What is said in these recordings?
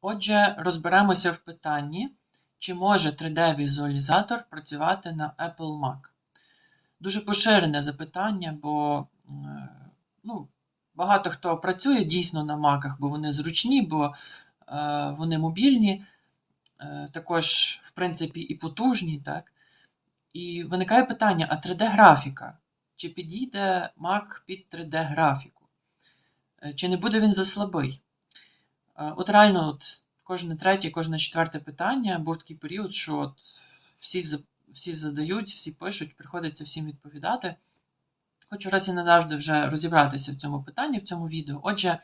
Отже, розберемося в питанні, чи може 3D-візуалізатор працювати на Apple Mac. Дуже поширене запитання, бо е, ну, багато хто працює дійсно на маках, бо вони зручні, бо е, вони мобільні, е, також, в принципі, і потужні. Так? І виникає питання: а 3D-графіка? Чи підійде Mac під 3D-графіку? Е, Чи не буде він заслабий? Е, От реально, от кожне третє, кожне четверте питання був такий період, що от всі, всі задають, всі пишуть, приходиться всім відповідати. Хочу раз і назавжди вже розібратися в цьому питанні, в цьому відео. Отже,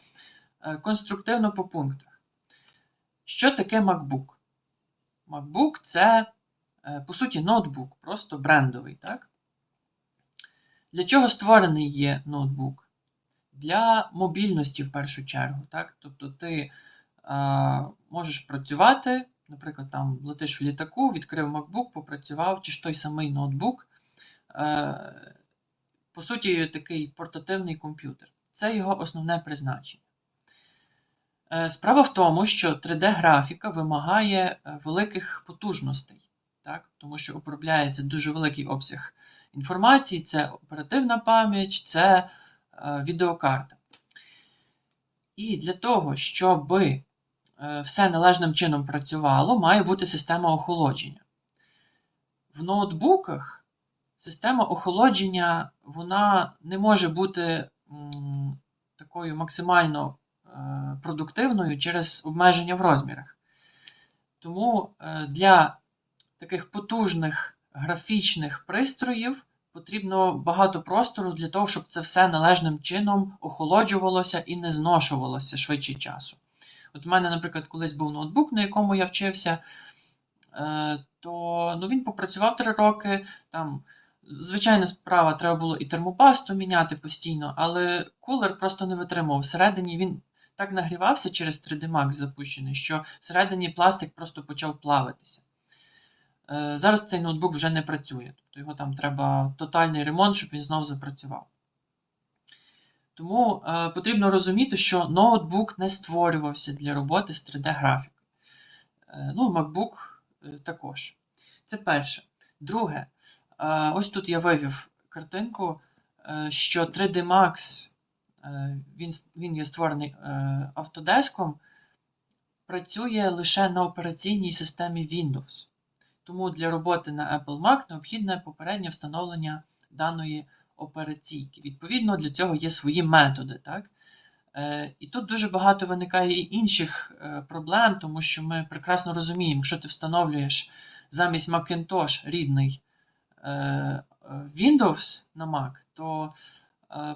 е, конструктивно по пунктах. Що таке MacBook? MacBook це, е, по суті, ноутбук, просто брендовий. Так? Для чого створений є ноутбук? Для мобільності в першу чергу. Так? Тобто ти е, можеш працювати, наприклад, там летиш в літаку, відкрив MacBook, попрацював, чи ж той самий ноутбук. Е, по суті, такий портативний комп'ютер. Це його основне призначення. Е, Справа в тому, що 3D-графіка вимагає е, великих потужностей, так? тому що обробляється дуже великий обсяг інформації, це оперативна пам'ять, це відеокарта. І для того, щоб е, все належним чином працювало, має бути система охолодження. В ноутбуках система охолодження вона не може бути такою максимально е, продуктивною через обмеження в розмірах. Тому е, для таких потужних графічних пристроїв потрібно багато простору для того, щоб це все належним чином охолоджувалося і не зношувалося швидше часу. От у мене, наприклад, колись був ноутбук, на якому я вчився, е, то ну, він попрацював три роки. Там, звичайна справа, треба було і термопасту міняти постійно, але кулер просто не витримував. Всередині він так нагрівався через 3D Max запущений, що всередині пластик просто почав плавитися. Е, Зараз цей ноутбук вже не працює, тобто його там треба тотальний ремонт, щоб він знову запрацював. Тому е, потрібно розуміти, що ноутбук не створювався для роботи з 3D-графікою. Е, ну, MacBook е, також. Це перше. Друге, е, ось тут я вивів картинку, е, що 3D Max, е, він, він є створений е, Autodesk, працює лише на операційній системі Windows. Тому для роботи на Apple Mac необхідне попереднє встановлення даної операційки. Відповідно, для цього є свої методи. Так? Е, І тут дуже багато виникає і інших е, проблем, тому що ми прекрасно розуміємо, якщо ти встановлюєш замість Macintosh рідний е, Windows на Mac, то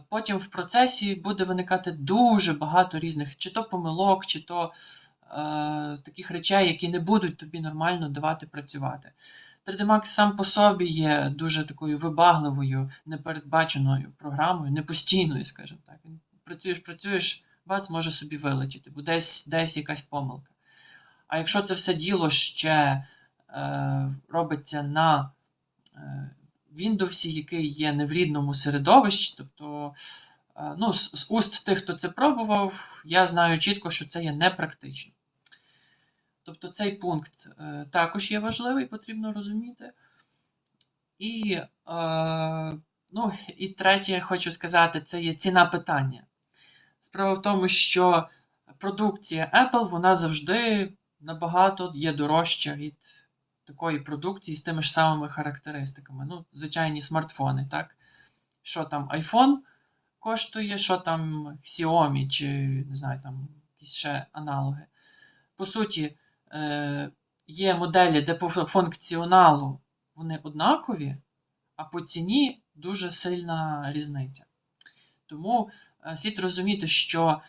потім в процесі буде виникати дуже багато різних чи то помилок, чи то таких речей, які не будуть тобі нормально давати працювати. 3D Max сам по собі є дуже такою вибагливою, непередбаченою програмою, непостійною, скажімо так. Працюєш, працюєш, бац, може собі вилетіти, бо десь, десь якась помилка. А якщо це все діло ще е, робиться на е, Windows, який є не в рідному середовищі, тобто е, ну, з, з уст тих, хто це пробував, я знаю чітко, що це є непрактично. Тобто цей пункт е, також є важливий, потрібно розуміти. І, е, ну, і третє, я хочу сказати, це є ціна питання. Справа в тому, що продукція Apple вона завжди набагато є дорожча від такої продукції з тими ж самими характеристиками. Ну, звичайні смартфони, так? Що там iPhone коштує, що там Xiaomi, чи не знаю, там якісь ще аналоги. По суті, є моделі, де по функціоналу вони однакові, а по ціні дуже сильна різниця. Тому е, слід розуміти, що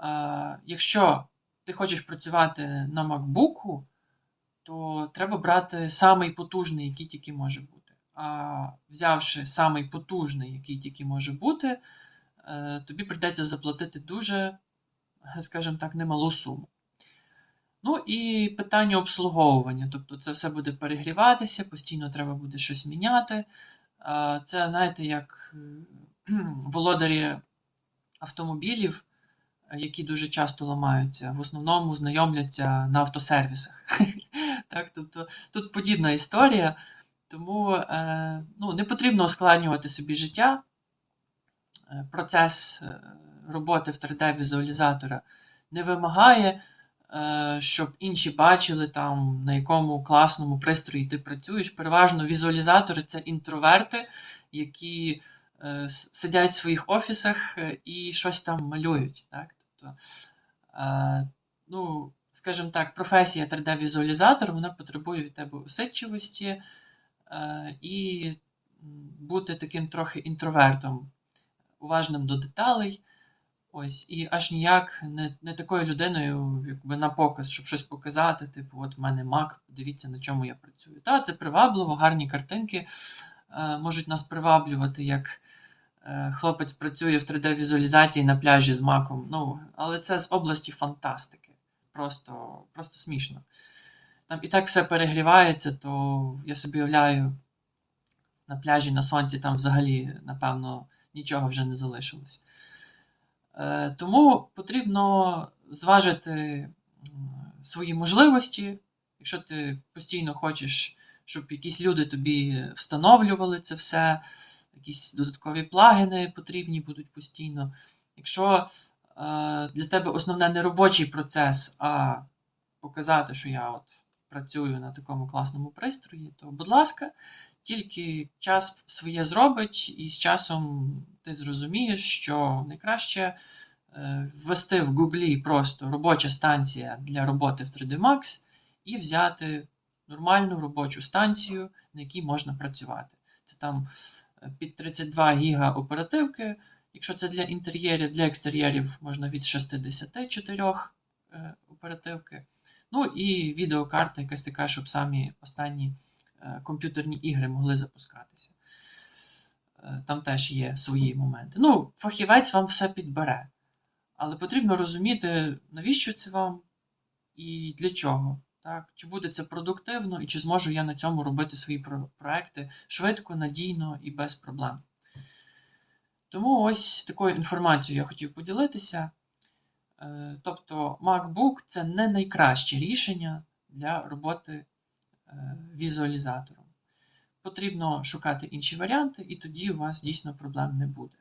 е, якщо ти хочеш працювати на MacBook, то треба брати самий потужний, який тільки може бути. А взявши самий потужний, який тільки може бути, е, тобі прийдеться заплатити дуже, скажімо так, немалу суму. Ну і питання обслуговування. Тобто це все буде перегріватися, постійно треба буде щось міняти. Це, знаєте, як володарі автомобілів які дуже часто ламаються, в основному знайомляться на автосервісах. Так, тобто тут подібна історія, тому е, ну, не потрібно ускладнювати собі життя. Е, Процес е, роботи в 3D-візуалізатора не вимагає, е, щоб інші бачили, там, на якому класному пристрої ти працюєш. Переважно візуалізатори це інтроверти, які е, сидять в своїх офісах е, і щось там малюють. Так? Тобто, ну, скажімо так, професія 3D-візуалізатор вона потребує від тебе усидчивості і бути таким трохи інтровертом, уважним до деталей. Ось, і аж ніяк не, не такою людиною, якби на показ, щоб щось показати, типу, от в мене Mac, подивіться, на чому я працюю. Та, це привабливо, гарні картинки е, можуть нас приваблювати, як е, хлопець працює в 3D-візуалізації на пляжі з маком. Ну, але це з області фантастики. Просто, просто смішно. Там і так все перегрівається, то я собі уявляю, на пляжі на сонці там взагалі, напевно, нічого вже не залишилось. Е, Тому потрібно зважити свої можливості. Якщо ти постійно хочеш, щоб якісь люди тобі встановлювали це все, якісь додаткові плагіни потрібні будуть постійно. Якщо е, для тебе основне не робочий процес, а показати, що я от працюю на такому класному пристрої, то, будь ласка, тільки час своє зробить, і з часом ти зрозумієш, що найкраще е, ввести в Гуглі просто робоча станція для роботи в 3D Max і взяти нормальну робочу станцію, на якій можна працювати. Це там е, під 32 гіга оперативки. Якщо це для інтер'єрів, для екстер'єрів можна від 64 е, оперативки. Ну і відеокарта якась така, щоб самі останні комп'ютерні ігри могли запускатися. Е, Там теж є свої моменти. Ну, фахівець вам все підбере. Але потрібно розуміти, навіщо це вам і для чого. Так? Чи буде це продуктивно, і чи зможу я на цьому робити свої про- проекти швидко, надійно і без проблем. Тому ось такою інформацією я хотів поділитися. Е, Тобто MacBook це не найкраще рішення для роботи е, візуалізатором. Потрібно шукати інші варіанти, і тоді у вас дійсно проблем не буде.